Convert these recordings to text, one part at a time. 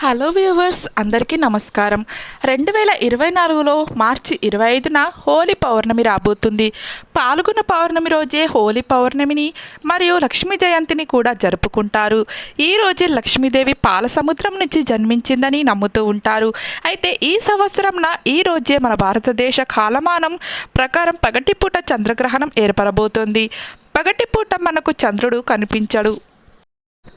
Hello viewers అందరికీ నమస్కారం. రెండు వేల ఇరవై నాలుగులో మార్చి ఇరవై ఐదున హోలీ పౌర్ణమి రాబోతుంది. పాల్గొన్న పౌర్ణమి రోజే హోలీ పౌర్ణమిని మరియు లక్ష్మీ జయంతిని కూడా జరుపుకుంటారు. ఈ రోజే లక్ష్మీదేవి పాల సముద్రం నుంచి జన్మించిందని నమ్ముతూ ఉంటారు. అయితే ఈ సంవత్సరంన ఈ రోజే మన భారతదేశ కాలమానం ప్రకారం పగటిపూట చంద్రగ్రహణం ఏర్పడబోతోంది. పగటిపూట మనకు చంద్రుడు కనిపించడు.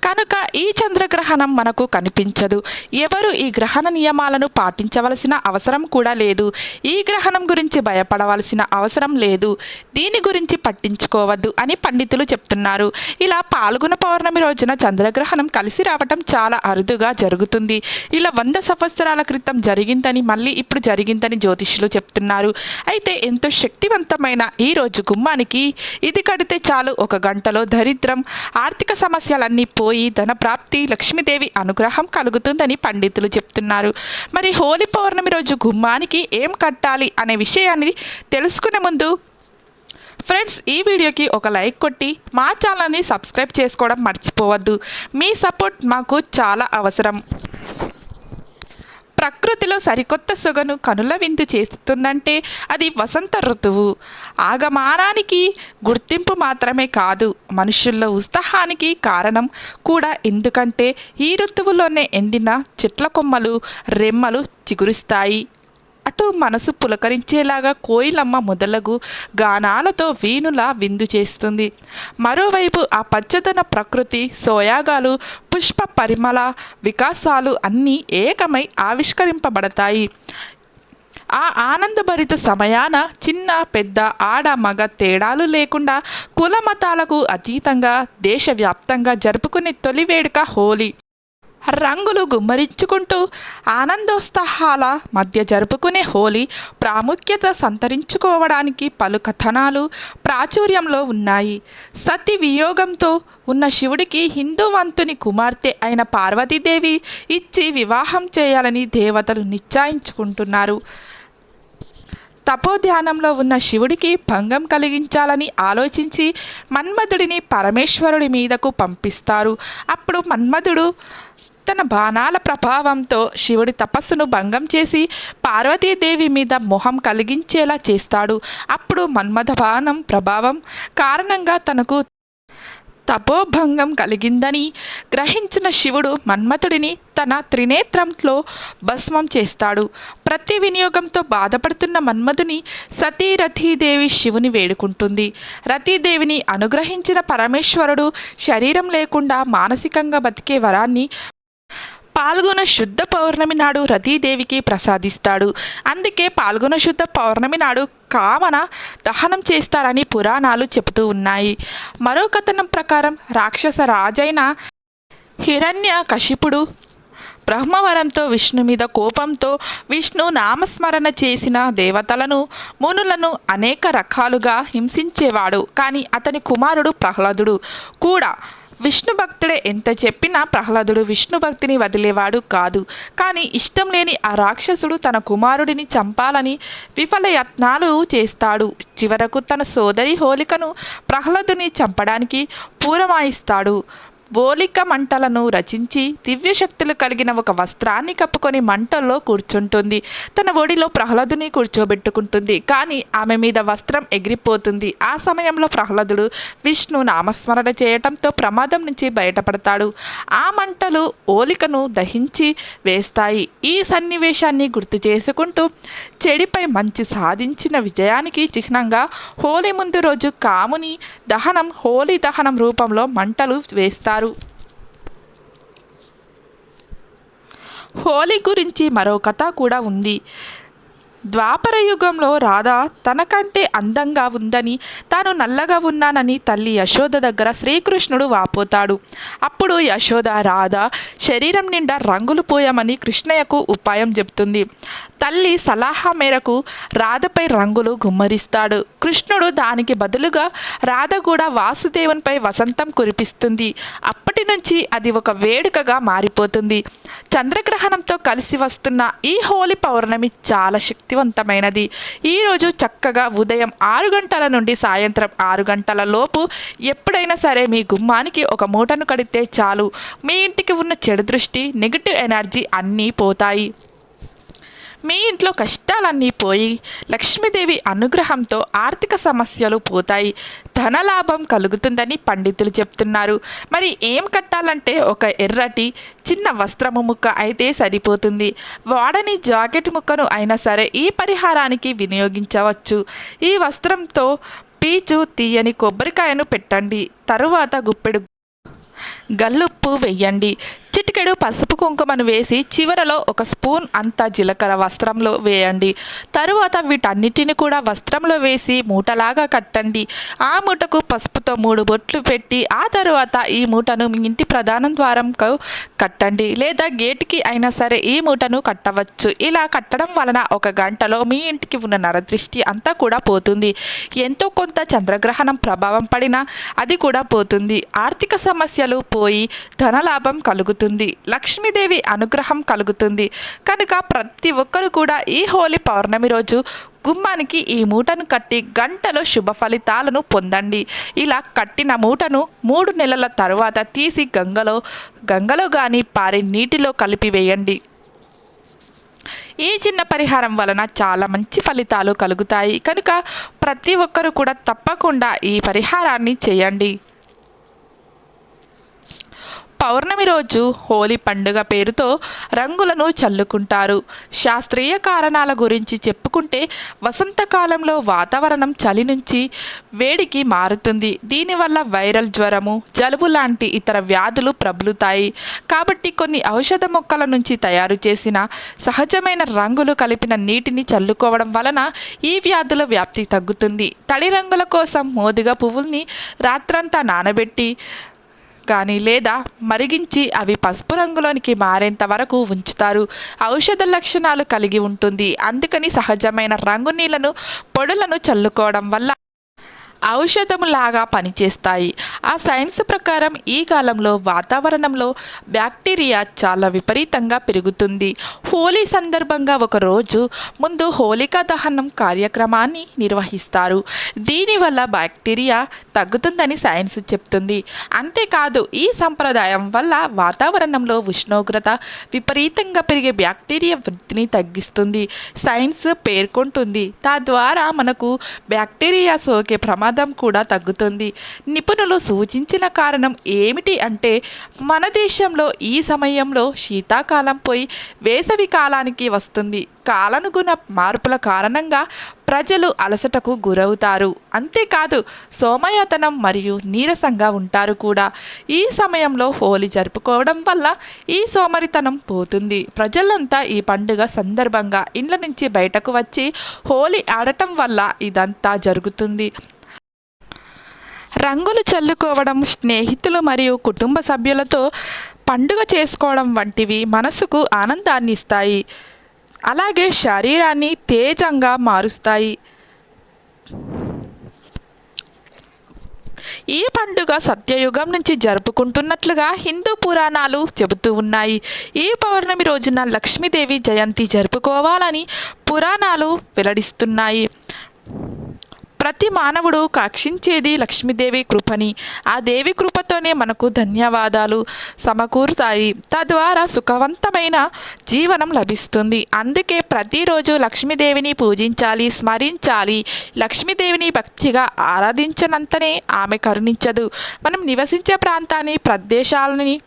కనుక ఈ చంద్రగ్రహణం మనకు కనిపించదు. ఎవరు ఈ గ్రహణ నియమాలను పాటించవలసిన అవసరం కూడా లేదు. ఈ గ్రహణం గురించి భయపడవలసిన అవసరం లేదు. దీని గురించి పట్టించుకోవద్దు అని పండితులు చెప్తున్నారు. ఇలా పాల్గొన పౌర్ణమి రోజున చంద్రగ్రహణం కలిసి రావటం చాలా అరుదుగా జరుగుతుంది. ఇలా వంద సంవత్సరాల క్రితం జరిగిందని మళ్ళీ ఇప్పుడు జరిగిందని జ్యోతిష్యులు చెప్తున్నారు. అయితే ఎంతో శక్తివంతమైన ఈ రోజు గుమ్మానికి ఇది కడితే చాలు ఒక గంటలో దరిద్రం ఆర్థిక సమస్యలన్నీ పోయి ధన ప్రాప్తి లక్ష్మీదేవి అనుగ్రహం కలుగుతుందని పండితులు చెప్తున్నారు. మరి హోలీ పౌర్ణమి రోజు గుమ్మానికి ఏం కట్టాలి అనే విషయాన్ని తెలుసుకునే ముందు ఫ్రెండ్స్ ఈ వీడియోకి ఒక లైక్ కొట్టి మా ఛానల్ని సబ్స్క్రైబ్ చేసుకోవడం మర్చిపోవద్దు. మీ సపోర్ట్ మాకు చాలా అవసరం. ప్రకృతిలో సరికొత్త సొగను కనుల విందు చేస్తుందంటే అది వసంత ఋతువు. ఆగమానానికి గుర్తింపు మాత్రమే కాదు మనుషుల్లో ఉత్సాహానికి కారణం కూడా ఎందుకంటే ఈ ఋతువులోనే ఎండిన చెట్ల కొమ్మలు రెమ్మలు చిగురుస్తాయి. అటు మనసు పులకరించేలాగా కోయిలమ్మ మొదలగు గానాలతో వీణుల విందు చేస్తుంది. మరోవైపు ఆ పచ్చదన ప్రకృతి సోయాగాలు పుష్ప పరిమళ వికాసాలు అన్నీ ఏకమై ఆవిష్కరింపబడతాయి. ఆ ఆనందభరిత సమయాన చిన్న పెద్ద ఆడ మగ తేడాలు లేకుండా కుల మతాలకు అతీతంగా దేశవ్యాప్తంగా జరుపుకునే తొలి వేడుక హోలీ. రంగులు గుమ్మరించుకుంటూ ఆనందోత్సాహాల మధ్య జరుపుకునే హోలీ ప్రాముఖ్యత సంతరించుకోవడానికి పలు కథనాలు ప్రాచుర్యంలో ఉన్నాయి. సతి వియోగంతో ఉన్న శివుడికి హిందూవంతుని కుమార్తె అయిన పార్వతీదేవి ఇచ్చి వివాహం చేయాలని దేవతలు నిశ్చయించుకుంటున్నారు. తపోధ్యానంలో ఉన్న శివుడికి భంగం కలిగించాలని ఆలోచించి మన్మధుడిని పరమేశ్వరుడి మీదకు పంపిస్తారు. అప్పుడు మన్మధుడు తన బాణాల ప్రభావంతో శివుడి తపస్సును భంగం చేసి పార్వతీదేవి మీద మొహం కలిగించేలా చేస్తాడు. అప్పుడు మన్మథ బాణం ప్రభావం కారణంగా తనకు తపోభంగం కలిగిందని గ్రహించిన శివుడు మన్మథుడిని తన త్రినేత్రంలో భస్మం చేస్తాడు. ప్రతి వినియోగంతో బాధపడుతున్న మన్మధుని సతీ రతీదేవి శివుని వేడుకుంటుంది. రతీదేవిని అనుగ్రహించిన పరమేశ్వరుడు శరీరం లేకుండా మానసికంగా బతికే వరాన్ని పాల్గొన శుద్ధ పౌర్ణమి నాడు రతీదేవికి ప్రసాదిస్తాడు. అందుకే పాల్గొన శుద్ధ పౌర్ణమి నాడు కామన దహనం చేస్తారని పురాణాలు చెబుతూ ఉన్నాయి. మరో కథనం ప్రకారం రాక్షస రాజైన హిరణ్య కశిపుడు బ్రహ్మవరంతో విష్ణు మీద కోపంతో విష్ణు నామస్మరణ చేసిన దేవతలను మునులను అనేక రకాలుగా హింసించేవాడు. కానీ అతని కుమారుడు ప్రహ్లాదుడు కూడా విష్ణు భక్తుడే ఎంత చెప్పినా ప్రహ్లాదుడు విష్ణు భక్తిని వదిలేవాడు కాదు. కానీ ఇష్టం లేని ఆ రాక్షసుడు తన కుమారుడిని చంపాలని విఫల యత్నాలు చేస్తాడు. చివరకు తన సోదరి హోలికను ప్రహ్లాదుని చంపడానికి పూరమాయిస్తాడు. ఓలిక మంటలను రచించి దివ్యశక్తులు కలిగిన ఒక వస్త్రాన్ని కప్పుకొని మంటల్లో కూర్చుంటుంది. తన ఒడిలో ప్రహ్లాదుని కూర్చోబెట్టుకుంటుంది. కానీ ఆమె మీద వస్త్రం ఎగిరిపోతుంది. ఆ సమయంలో ప్రహ్లాదుడు విష్ణు నామస్మరణ చేయటంతో ప్రమాదం నుంచి బయటపడతాడు. ఆ మంటలు ఓలికను దహించి వేస్తాయి. ఈ సన్నివేశాన్ని గుర్తు చేసుకుంటూ చెడిపై మంచి సాధించిన విజయానికి చిహ్నంగా హోలీ ముందు రోజు కాముని దహనం హోలీ దహనం రూపంలో మంటలు వేస్తారు. హోలీ గురించి మరో కథ కూడా ఉంది. ద్వాపర యుగంలో రాధ తనకంటే అందంగా ఉందని తాను నల్లగా ఉన్నానని తల్లి యశోద దగ్గర శ్రీకృష్ణుడు వాపోతాడు. అప్పుడు యశోద రాధ శరీరం నిండా రంగులు పోయామని కృష్ణయ్యకు ఉపాయం చెప్తుంది. తల్లి సలహా మేరకు రాధపై రంగులు గుమ్మరిస్తాడు. కృష్ణుడు దానికి బదులుగా రాధ కూడా వాసుదేవునిపై వసంతం కురిపిస్తుంది. అప్పటి నుంచి అది ఒక వేడుకగా మారిపోతుంది. చంద్రగ్రహణంతో కలిసి వస్తున్న ఈ హోలీ పౌర్ణమి చాలా శక్తివంతమైనది. ఈరోజు చక్కగా ఉదయం ఆరు గంటల నుండి సాయంత్రం ఆరు గంటల లోపు ఎప్పుడైనా సరే మీ గుమ్మానికి ఒక మూటను కడితే చాలు. మీ ఇంటికి ఉన్న చెడు దృష్టి నెగిటివ్ ఎనర్జీ అన్నీ పోతాయి. మీ ఇంట్లో కష్టాలన్నీ పోయి లక్ష్మీదేవి అనుగ్రహంతో ఆర్థిక సమస్యలు పోతాయి. ధనలాభం కలుగుతుందని పండితులు చెప్తున్నారు. మరి ఏం కట్టాలంటే ఒక ఎర్రటి చిన్న వస్త్రము ముక్క అయితే సరిపోతుంది. వాడని జాకెట్ ముక్కను అయినా సరే ఈ పరిహారానికి వినియోగించవచ్చు. ఈ వస్త్రంతో పీచు తీయని కొబ్బరికాయను పెట్టండి. తరువాత గుప్పెడు. గల్లుప్పు వెయ్యండి. చిటికెడు పసుపు కుంకుమను వేసి చివరలో ఒక స్పూన్ అంత జీలకర్ర వస్త్రంలో వేయండి. తరువాత వీటన్నిటిని కూడా వస్త్రంలో వేసి మూటలాగా కట్టండి. ఆ మూటకు పసుపుతో మూడు బొట్లు పెట్టి ఆ తరువాత ఈ మూటను మీ ఇంటి ప్రధాన ద్వారంకు కట్టండి. లేదా గేటుకి అయినా సరే ఈ మూటను కట్టవచ్చు. ఇలా కట్టడం వలన ఒక గంటలో మీ ఇంటికి ఉన్న నరదృష్టి అంతా కూడా పోతుంది. ఎంతో కొంత చంద్రగ్రహణం ప్రభావం పడినా అది కూడా పోతుంది. ఆర్థిక సమస్యలు పోయి ధనలాభం కలుగుతుంది. లక్ష్మీదేవి అనుగ్రహం కలుగుతుంది. కనుక ప్రతి ఒక్కరు కూడా ఈ హోలీ పౌర్ణమి రోజు గుమ్మానికి ఈ మూటను కట్టి గంటలో శుభ ఫలితాలను పొందండి. ఇలా కట్టిన మూటను మూడు నెలల తరువాత తీసి గంగలో గంగలో కానీ పారి నీటిలో కలిపి వేయండి. ఈ చిన్న పరిహారం వలన చాలా మంచి ఫలితాలు కలుగుతాయి. కనుక ప్రతి ఒక్కరూ కూడా తప్పకుండా ఈ పరిహారాన్ని చేయండి. పౌర్ణమి రోజు హోలీ పండుగ పేరుతో రంగులను చల్లుకుంటారు. శాస్త్రీయ కారణాల గురించి చెప్పుకుంటే వసంతకాలంలో వాతావరణం చలి నుంచి వేడికి మారుతుంది. దీనివల్ల వైరల్ జ్వరము జలుబు లాంటి ఇతర వ్యాధులు ప్రబలుతాయి. కాబట్టి కొన్ని ఔషధ మొక్కల నుంచి తయారు చేసిన సహజమైన రంగులు కలిపిన నీటిని చల్లుకోవడం వలన ఈ వ్యాధుల వ్యాప్తి తగ్గుతుంది. తడి రంగుల కోసం మోదుగ పువ్వుల్ని రాత్రంతా నానబెట్టి కానీ లేదా మరిగించి అవి పసుపు రంగులోనికి మారేంత వరకు ఉంచుతారు. ఔషధ లక్షణాలు కలిగి ఉంటుంది. అందుకని సహజమైన రంగు నీళ్ళను పొడులను చల్లుకోవడం వల్ల ఔషధములాగా పనిచేస్తాయి. ఆ సైన్స్ ప్రకారం ఈ కాలంలో వాతావరణంలో బ్యాక్టీరియా చాలా విపరీతంగా పెరుగుతుంది. హోలీ సందర్భంగా ఒకరోజు ముందు హోలికా దహనం కార్యక్రమాన్ని నిర్వహిస్తారు. దీనివల్ల బ్యాక్టీరియా తగ్గుతుందని సైన్స్ చెప్తుంది. అంతేకాదు ఈ సంప్రదాయం వల్ల వాతావరణంలో ఉష్ణోగ్రత విపరీతంగా పెరిగే బ్యాక్టీరియా వృద్ధిని తగ్గిస్తుంది. సైన్స్ పేర్కొంటుంది. తద్వారా మనకు బ్యాక్టీరియా సోకే ప్రమాదం కూడా తగ్గుతుంది. నిపుణులు సూచించిన కారణం ఏమిటి అంటే మన దేశంలో ఈ సమయంలో శీతాకాలం పోయి వేసవి కాలానికి వస్తుంది. కాలానుగుణ మార్పుల కారణంగా ప్రజలు అలసటకు గురవుతారు. అంతేకాదు సోమయాతనం మరియు నీరసంగా ఉంటారు కూడా. ఈ సమయంలో హోలీ జరుపుకోవడం వల్ల ఈ సోమరితనం పోతుంది. ప్రజలంతా ఈ పండుగ సందర్భంగా ఇండ్ల నుంచి బయటకు వచ్చి హోలీ ఆడటం వల్ల ఇదంతా జరుగుతుంది. రంగులు చల్లుకోవడం స్నేహితులు మరియు కుటుంబ సభ్యులతో పండుగ చేసుకోవడం వంటివి మనసుకు ఆనందాన్ని ఇస్తాయి. అలాగే శరీరాన్ని తేజంగా మారుస్తాయి. ఈ పండుగ సత్యయుగం నుంచి జరుపుకుంటున్నట్లుగా హిందూ పురాణాలు చెబుతూ ఉన్నాయి. ఈ పౌర్ణమి రోజున లక్ష్మీదేవి జయంతి జరుపుకోవాలని పురాణాలు వెల్లడిస్తున్నాయి. ప్రతి మానవుడు కాక్షించేది లక్ష్మీదేవి కృపని. ఆ దేవి కృపతోనే మనకు ధన్యవాదాలు సమకూరుతాయి. తద్వారా సుఖవంతమైన జీవనం లభిస్తుంది. అందుకే ప్రతిరోజు లక్ష్మీదేవిని పూజించాలి స్మరించాలి. లక్ష్మీదేవిని భక్తిగా ఆరాధించనంతనే ఆమె కరుణించదు. మనం నివసించే ప్రాంతాన్ని ప్రదేశాలని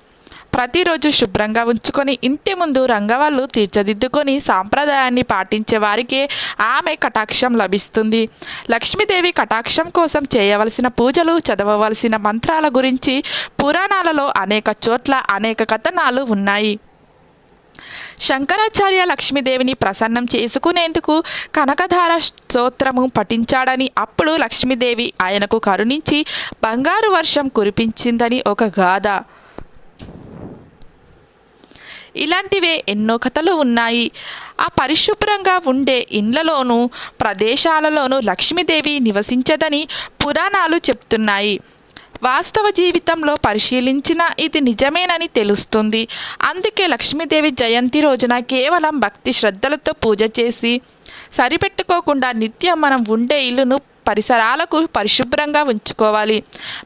ప్రతిరోజు శుభ్రంగా ఉంచుకొని ఇంటి ముందు రంగవాళ్ళు తీర్చిదిద్దుకొని సాంప్రదాయాన్ని పాటించే వారికే ఆమె కటాక్షం లభిస్తుంది. లక్ష్మీదేవి కటాక్షం కోసం చేయవలసిన పూజలు చదవవలసిన మంత్రాల గురించి పురాణాలలో అనేక చోట్ల అనేక కథనాలు ఉన్నాయి. శంకరాచార్య లక్ష్మీదేవిని ప్రసన్నం చేసుకునేందుకు కనకధార స్తోత్రము పఠించాడని అప్పుడు లక్ష్మీదేవి ఆయనకు కరుణించి బంగారు వర్షం కురిపించిందని ఒక గాథ. ఇలాంటివే ఎన్నో కథలు ఉన్నాయి. ఆ పరిశుభ్రంగా ఉండే ఇండ్లలోనూ ప్రదేశాలలోనూ లక్ష్మీదేవి నివసించదని పురాణాలు చెప్తున్నాయి. వాస్తవ జీవితంలో పరిశీలించిన ఇది నిజమేనని తెలుస్తుంది. అందుకే లక్ష్మీదేవి జయంతి రోజున కేవలం భక్తి శ్రద్ధలతో పూజ చేసి సరిపెట్టుకోకుండా నిత్యం మనం ఉండే ఇల్లును పరిసరాలకు పరిశుభ్రంగా ఉంచుకోవాలి.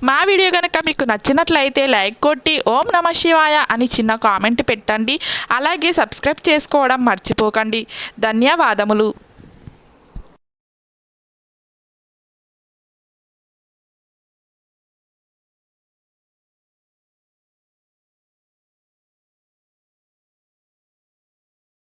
మా వీడియో కనుక మీకు నచ్చినట్లయితే లైక్ కొట్టి ఓం నమ శివాయ అని చిన్న కామెంట్ పెట్టండి. అలాగే సబ్స్క్రైబ్ చేసుకోవడం మర్చిపోకండి. ధన్యవాదములు.